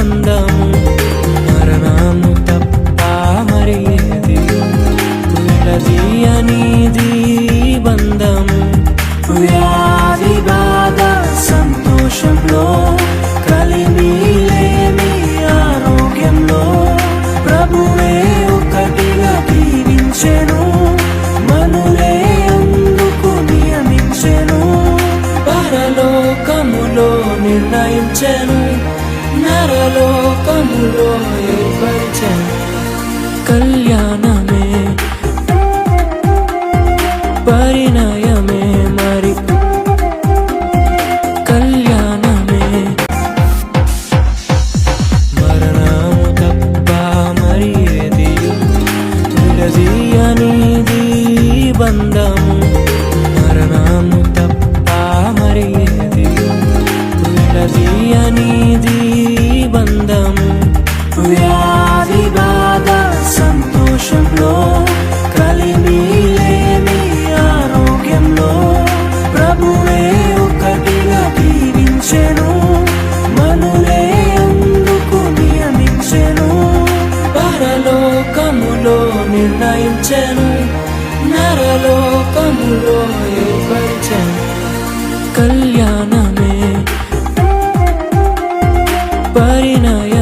బంధము మరణము తప్ప మరేది? వెళ్ళది అనేది బంధము వ్యాధి బాధ సంతోషంలో కలిమి లేమి ఆరోగ్యంలో ప్రభువే ఒకటిగా దీవించెను మనులే పరలోకములో నిర్ణయించెను. నరలోకములో ఏర్పరిచెను కళ్యాణమే. పరిణయమే మరి. కళ్యాణమే. మరణము తప్ప మరి ఏది విడదీయనిది బంధము. ఆనందము వ్యాధి బాధ సంతోషంలో కలిమి లేని ఆరోగ్యంలో ప్రభువే ఒకటిగా దీవించెను మనులే అందుకు నియమించెను పరలోకములో నిర్ణయించెను నరలోకములో परिणय